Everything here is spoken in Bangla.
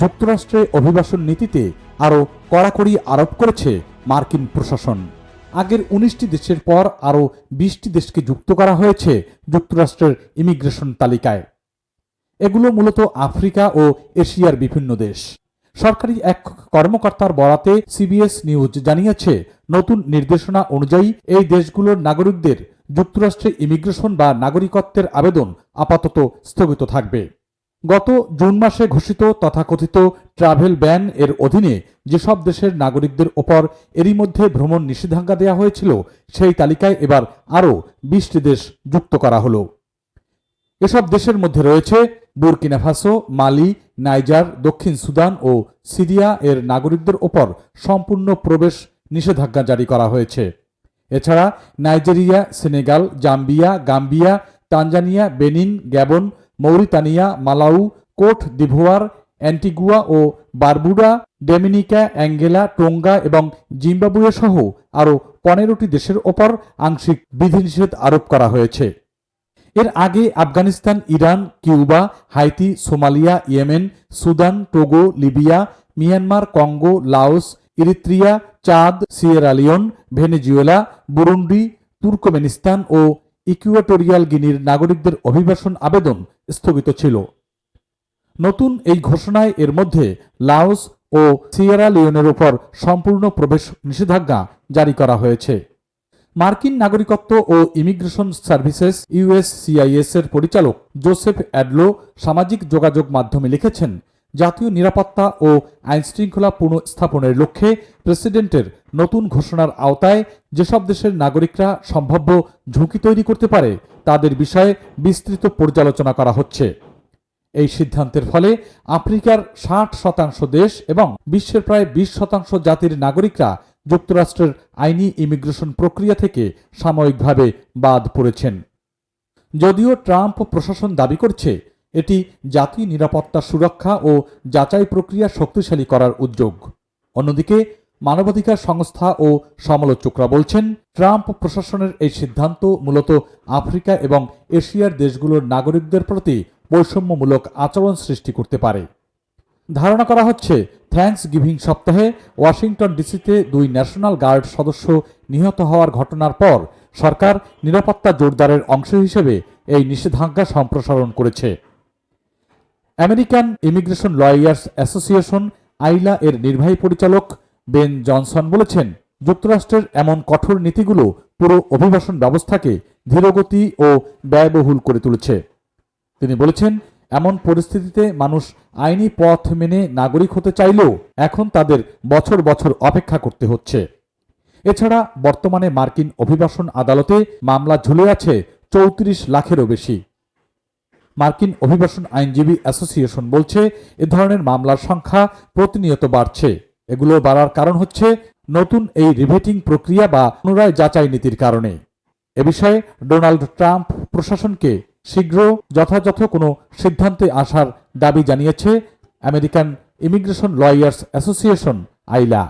যুক্তরাষ্ট্রে অভিবাসন নীতিতে আরও কড়াকড়ি আরোপ করেছে মার্কিন প্রশাসন। আগের উনিশটি দেশের পর আরও বিশটি দেশকে যুক্ত করা হয়েছে যুক্তরাষ্ট্রের ইমিগ্রেশন তালিকায়। এগুলো মূলত আফ্রিকা ও এশিয়ার বিভিন্ন দেশ। সরকারি এক কর্মকর্তার বরাতে সিবিএস নিউজ জানিয়েছে, নতুন নির্দেশনা অনুযায়ী এই দেশগুলোর নাগরিকদের যুক্তরাষ্ট্রে ইমিগ্রেশন বা নাগরিকত্বের আবেদন আপাতত স্থগিত থাকবে। গত জুন মাসে ঘোষিত তথাকথিত ট্রাভেল ব্যান এর অধীনে যেসব দেশের নাগরিকদের ওপর এরই মধ্যে ভ্রমণ নিষেধাজ্ঞা দেওয়া হয়েছিল, সেই তালিকায় এবার আরও বিশটি দেশ যুক্ত করা হলো। এসব দেশের মধ্যে রয়েছে বুরকিনা ফাসো মালি, নাইজার, দক্ষিণ সুদান ও সিরিয়া এর নাগরিকদের ওপর সম্পূর্ণ প্রবেশ নিষেধাজ্ঞা জারি করা হয়েছে। এছাড়া Nigeria, Senegal, Zambia, Gambia, Tanzania, Benin, Gabon Mauritania, Malawi, Cote, d'Ivoire, Antigua ও বারবুডা, ডেমিনিকা, অ্যাঙ্গেলা, টোঙ্গা এবং জিম্বাবুয়ে সহ আরও পনেরোটি দেশের ওপর আংশিক বিধিনিষেধ আরোপ করা হয়েছে। এর আগে Afghanistan, Iran, Cuba, Haiti, Somalia, Yemen, Sudan, Togo, Libya, Myanmar, Congo, Laos, Eritrea, Chad Sierra Leone Venezuela, Burundi, Turkmenistan ও ইকুয়েটোরিয়াল গিনির নাগরিকদের অভিবাসন আবেদন স্থগিত ছিল। নতুন এই ঘোষণায় এর মধ্যে লাওস ও সিয়েরা লিওনের উপর সম্পূর্ণ প্রবেশ নিষেধাজ্ঞা জারি করা হয়েছে। মার্কিন নাগরিকত্ব ও ইমিগ্রেশন সার্ভিসেস ইউএসসিআইএস এর পরিচালক জোসেফ অ্যাডলো সামাজিক যোগাযোগ মাধ্যমে লিখেছেন জাতীয় নিরাপত্তা ও আইনশৃঙ্খলা পুনঃস্থাপনের লক্ষ্যে প্রেসিডেন্টের নতুন ঘোষণার আওতায় যেসব দেশের নাগরিকরা সম্ভাব্য ঝুঁকি তৈরি করতে পারে, তাদের বিষয়ে বিস্তৃত পর্যালোচনা করা হচ্ছে। এই সিদ্ধান্তের ফলে আফ্রিকার ষাট শতাংশ দেশ এবং বিশ্বের প্রায় বিশ শতাংশ জাতির নাগরিকরা যুক্তরাষ্ট্রের আইনি ইমিগ্রেশন প্রক্রিয়া থেকে সাময়িকভাবে বাদ পড়েছেন। যদিও ট্রাম্প প্রশাসন দাবি করছে এটি জাতীয় নিরাপত্তা সুরক্ষা ও যাচাই প্রক্রিয়া শক্তিশালী করার উদ্যোগ। অন্যদিকে, মানবাধিকার সংস্থা ও সমালোচকরা বলছেন, ট্রাম্প প্রশাসনের এই সিদ্ধান্ত মূলত আফ্রিকা এবং এশিয়ার দেশগুলোর নাগরিকদের প্রতি বৈষম্যমূলক আচরণ সৃষ্টি করতে পারে। ধারণা করা হচ্ছে থ্যাঙ্কস গিভিং সপ্তাহে ওয়াশিংটন ডিসিতে দুই ন্যাশনাল গার্ড সদস্য নিহত হওয়ার ঘটনার পর সরকার নিরাপত্তা জোরদারের অংশ হিসেবে এই নিষেধাজ্ঞা সম্প্রসারণ করেছে। American immigration lawyers association AILA এর নির্বাহী পরিচালক বেন জনসন বলেছেন, যুক্তরাষ্ট্রের এমন কঠোর নীতিগুলো পুরো অভিবাসন ব্যবস্থাকে ধীরগতি ও ব্যয়বহুল করে তুলেছে। তিনি বলেছেন, এমন পরিস্থিতিতে মানুষ আইনি পথ মেনে নাগরিক হতে চাইলেও এখন তাদের বছর বছর অপেক্ষা করতে হচ্ছে। এছাড়া বর্তমানে মার্কিন অভিবাসন আদালতে মামলা ঝুলে আছে চৌত্রিশ লাখেরও বেশি। মার্কিন অভিবাসন আইনজীবী অ্যাসোসিয়েশন বলছে, এ ধরনের মামলার সংখ্যা প্রতিনিয়ত বাড়ছে। এগুলো বাড়ার কারণ হচ্ছে নতুন এই রিভেটিং প্রক্রিয়া বা পুনরায় যাচাই নীতির কারণে। এ বিষয়ে ডোনাল্ড ট্রাম্প প্রশাসনকে শীঘ্র যথাযথ কোনো সিদ্ধান্তে আসার দাবি জানিয়েছে American immigration lawyers association, AILA.